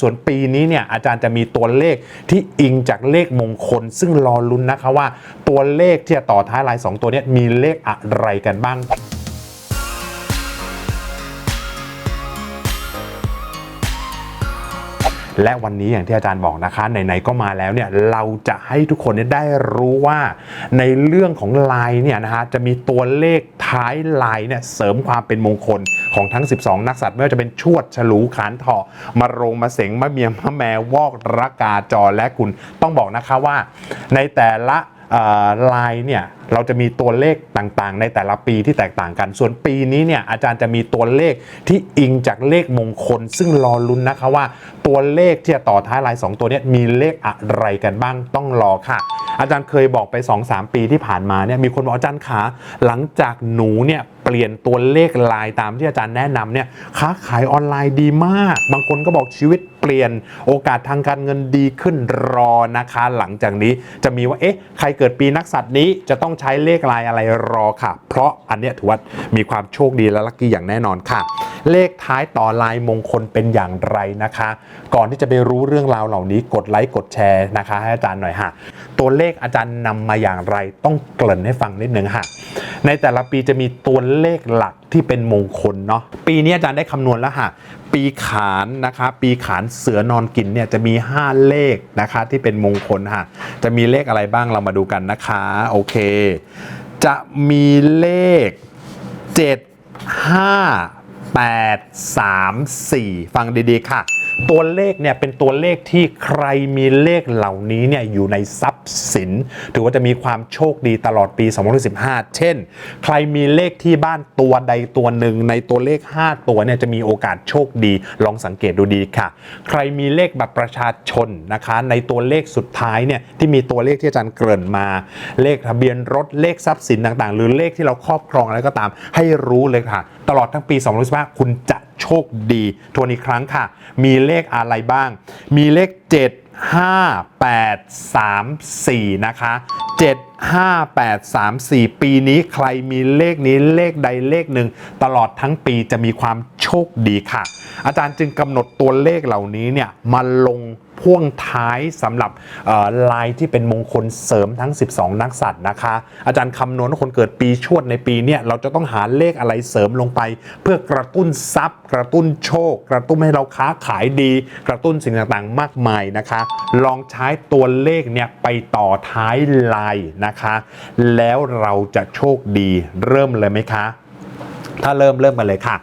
ส่วนปีนี้เนี่ยอาจารย์จะมีตัวเลขที่อิงจากเลขมงคล ซึ่งรอลุ้นนะคะว่าตัวเลขที่จะต่อท้ายลาย 2 ตัวนี้มีเลขอะไรกันบ้าง และวันนี้อย่างที่อาจารย์บอกนะคะไหนๆก็มาแล้วเนี่ยเราจะให้ทุกคนได้รู้ว่าในเรื่องของลายเนี่ยนะฮะจะมีตัวเลขท้ายลายเนี่ยเสริมความเป็นมงคลของทั้ง 12 นักสัตว์ไม่ว่าจะเป็นชวดฉลูขานเถาะมาโรงมาเสงมะเมียมะแมววอกระกาจอและคุณต้องบอกนะคะว่า ในแต่ละ ลายเนี่ยเราจะมีตัวเลขต่างๆ ในแต่ละปีที่แตกต่างกัน ส่วนปีนี้เนี่ยอาจารย์จะมีตัวเลขที่อิงจากเลขมงคล ซึ่งรอลุ้นนะคะว่า ตัวเลขที่จะต่อท้ายลาย 2 ตัวนี้มีเลขอะไรกันบ้างต้องรอค่ะ อาจารย์เคยบอกไป 2-3 ปีที่ผ่านมาเนี่ยมีคนบอกอาจารย์ขาหลังจากหนูเนี่ย เปลี่ยนตัวเลขลายตามที่อาจารย์แนะนำเนี่ยค้าขายออนไลน์ดีมาก บางคนก็บอกชีวิตเปลี่ยนโอกาสทางการเงินดีขึ้นรอนะคะ หลังจากนี้จะมีว่าเอ๊ะใครเกิดปีนักสัตว์นี้จะต้องใช้เลขลายอะไรรอค่ะ เพราะอันเนี้ยถือว่ามีความโชคดีและลัคกี้อย่างแน่นอนค่ะ เลขท้ายต่อลายมงคลเป็นอย่างไรนะคะ ก่อนที่จะไปรู้เรื่องราวเหล่านี้กดไลค์กดแชร์นะคะ ให้อาจารย์หน่อยค่ะ ตัวเลขอาจารย์นำมาอย่างไรต้องเกริ่นให้ฟังนิดนึงค่ะ ในแต่ละปีจะมีตัวเลขหลักที่เป็นมงคลเนาะปีนี้อาจารย์ได้คำนวณแล้วค่ะปีขานนะคะปีขานเสือนอนกินเนี่ยจะมี 5 เลขนะคะที่เป็นมงคลค่ะจะมีเลขอะไรบ้างเรามาดูกันนะคะโอเค จะมีเลข 7 5 8 3 4 ฟังดีๆค่ะ ตัวเลขเนี่ยเป็นตัวเลขที่ใครมีเลขเหล่านี้เนี่ยอยู่ในทรัพย์สิน ถือว่าจะมีความโชคดีตลอดปี 2015 เช่น ใครมีเลขที่บ้านตัวใดตัวหนึ่งในตัวเลข 5 ตัวเนี่ยจะมีโอกาสโชคดีลองสังเกตดูดีค่ะ ใครมีเลขบัตรประชาชนนะคะ ในตัวเลขสุดท้ายเนี่ยที่มีตัวเลขที่อาจารย์เกริ่นมา เลขทะเบียนรถเลขทรัพย์สินต่างๆ หรือเลขที่เราครอบครองอะไรก็ตาม ให้รู้เลยค่ะ ตลอดทั้งปี 2015 คุณจะ คดีทวนอีกครั้งค่ะ มีเลขอะไรบ้าง มีเลข 7 5 8 3 4 นะคะ 7 5 8 3 4 ปีนี้ใครมีเลขนี้เลขใดเลขหนึ่ง ตลอดทั้งปีจะมีความโชคดีค่ะ อาจารย์จึงกำหนดตัวเลขเหล่านี้เนี่ยมาลงพ่วงท้ายสำหรับลายที่เป็นมงคลเสริมทั้ง 12 นักสัตว์นะคะ อาจารย์คำนวณคนเกิดปีชวดในปีเนี้ยเราจะต้องหาเลขอะไรเสริมลงไป เพื่อกระตุ้นทรัพย์ กระตุ้นโชค กระตุ้นให้เราค้าขายดี กระตุ้นสิ่งต่างๆ มากมายนะคะ ลองใช้ตัวเลขเนี่ยไปต่อท้ายลายนะคะ แล้วเราจะโชคดีเริ่มเลยไหมคะ ถ้าเริ่มเริ่มกันเลยค่ะ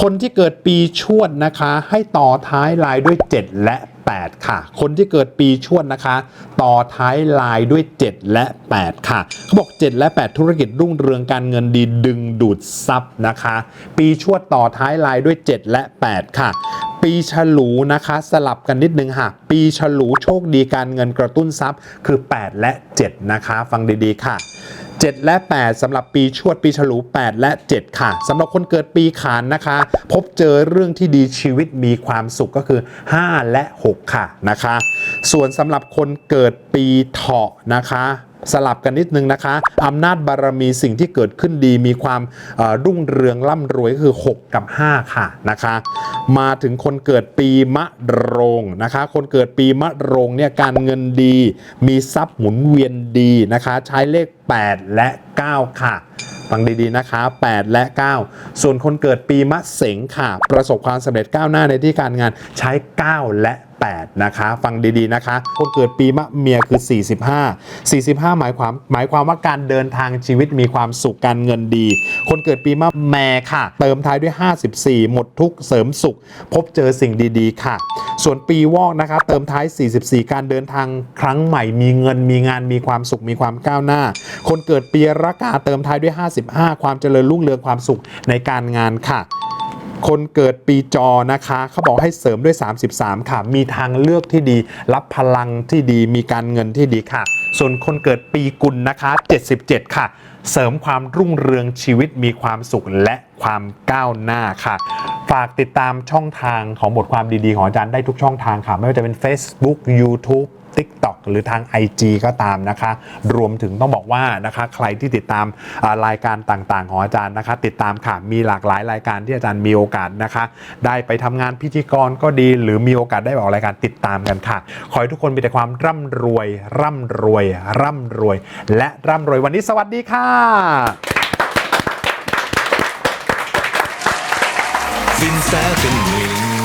คนที่เกิดปีชวดนะคะ ให้ต่อท้ายลายด้วย 7 และ 8 ค่ะ คนที่เกิดปีชวดนะคะ ต่อท้ายลายด้วย 7 และ 8 ค่ะเขาบอก 7 และ 8 ธุรกิจรุ่งเรืองการเงินดีดึงดูดทรัพย์นะคะ ปีชวดต่อท้ายลายด้วย 7 และ 8 ค่ะ ปีฉลูนะคะ สลับกันนิดนึงค่ะ ปีฉลูโชคดีการเงินกระตุ้นทรัพย์คือ 8 และ 7 นะคะ ฟังดีๆค่ะ 7 และ 8สำหรับปีชวดปีฉลู 8 และ 7 ค่ะสำหรับคนเกิดปีขานนะคะ พบเจอเรื่องที่ดีชีวิตมีความสุขก็คือ 5 และ 6 ค่ะนะคะ ส่วนสำหรับคนเกิดปีเถาะนะคะ สลับกันนิดนึงนะคะอำนาจบารมีสิ่งที่เกิดขึ้นดีมีความรุ่งเรืองร่ำรวยคือ 6 กับ 5 ค่ะนะคะ มาถึงคนเกิดปีมะโรงนะคะ คนเกิดปีมะโรงเนี่ยการเงินดี มีทรัพย์หมุนเวียนดีนะคะ ใช้เลข 8 และ 9 ค่ะฟังดีๆนะคะ 8 และ 9 ส่วนคนเกิดปีมะเสงค่ะ ประสบความสำเร็จก้าวหน้าในที่การงานใช้ 9 และ 8 นะคะ ฟังดีๆนะคะคนเกิดปีมะเมียคือ 45 45 หมายความหมายความว่าการเดินทางชีวิตมีความสุขการเงินดี คนเกิดปีมะแมค่ะ เติมท้ายด้วย 54 หมดทุกเสริมสุข พบเจอสิ่งดีๆ ค่ะ ส่วนปีวอกนะคะ เติมท้าย 44 การเดินทางครั้งใหม่มีเงินมีงานมีความสุขมีความก้าวหน้า คนเกิดปีระกาเติมท้ายด้วย 55 ความเจริญรุ่งเรืองความสุขในการงานค่ะ คนเกิดปีจอนะคะเขาบอกให้เสริมด้วย 33 ค่ะ มีทางเลือกที่ดี รับพลังที่ดีมีการเงินที่ดีค่ะ ส่วนคนเกิดปีกุลนะคะ 77 ค่ะ เสริมความรุ่งเรืองชีวิตมีความสุขและความก้าวหน้าค่ะ ฝากติดตามช่องทางของบทความดีๆ ของอาจารย์ได้ทุกช่องทางค่ะ ไม่ว่าจะเป็น Facebook YouTube TikTok หรือทาง IG ก็ตามนะคะ รวมถึงต้องบอกว่านะคะใครที่ติดตามรายการต่างๆของอาจารย์นะคะ ติดตามค่ะมีหลากหลายรายการที่อาจารย์มีโอกาสนะคะ ได้ไปทำงานพิธีกรก็ดี หรือมีโอกาสได้ออกรายการติดตามกันค่ะ ขอให้ทุกคนมีแต่ความร่ำรวย ร่ำรวย ร่ำรวย และร่ำรวยวันนี้สวัสดีค่ะ สินแสเป็นหนึ่ง